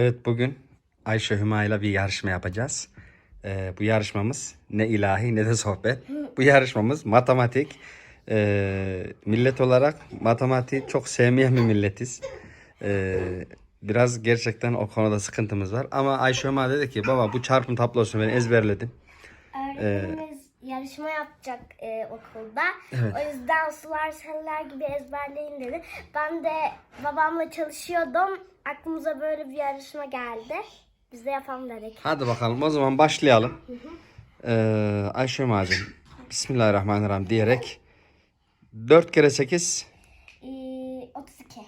Evet bugün Ayşe Hüma ile bir yarışma yapacağız. Ee, bu yarışmamız ne ilahi ne de sohbet. Bu yarışmamız matematik. Ee, millet olarak matematiği çok sevmeyen bir milletiz. Ee, biraz gerçekten o konuda sıkıntımız var. Ama Ayşe Hüma dedi ki baba bu çarpım tablosunu ben ezberledim. Öğretmenimiz yarışma yapacak e, okulda. O yüzden sular seller gibi ezberleyin dedi. Ben de babamla çalışıyordum. Aklımıza böyle bir yarışma geldi. Biz de yapalım dedik. Hadi bakalım o zaman başlayalım. Ee, Ayşe Hüma'cığım Bismillahirrahmanirrahim diyerek 4 kere 8 Ee, 32,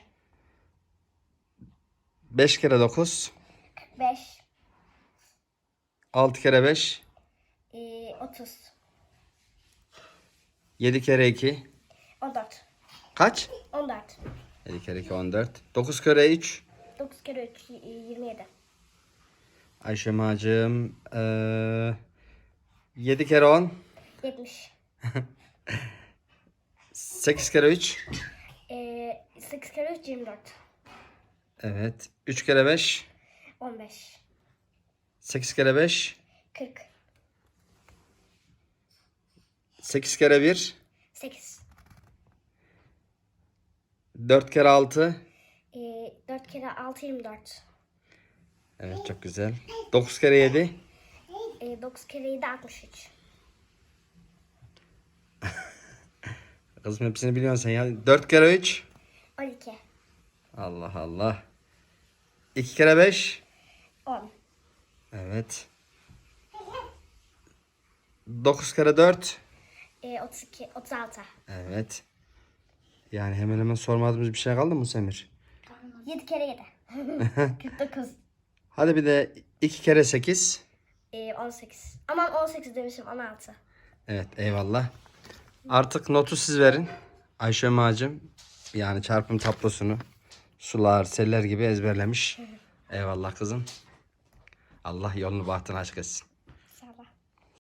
5 kere 9 45, 6 kere 5 ee, 30, 7 kere 2 14, kaç? 14, 7 kere 2 14 9 kere 3 9 kere 3, y- 27, Ayşe Hüma'cığım ee, 7 kere 10 70, 8 kere 3 ee, 8 kere 3, 24, Evet. 3 kere 5 15, 8 kere 5 40, 8 kere 1 8, 4 kere 6 ee, 4 kere 6, 24, Evet çok güzel. 9 kere 7 ee, 9 kere 7, 63. Kızım hepsini biliyorsun sen ya. 4 kere 3 12, Allah Allah. 2 kere 5 10, Evet. 9 kere 4 ee, 32, 36, Evet Yani hemen hemen sormadığımız bir şey kaldı mı Semir? 7 kere 7, 49, Hadi bir de 2 kere 8 ee, 18. Aman 18 demişim 16. Evet eyvallah. Artık notu siz verin. Ayşe Macım yani çarpım tablosunu sular, seller gibi ezberlemiş. Eyvallah kızım. Allah yolunu bahtını açık etsin.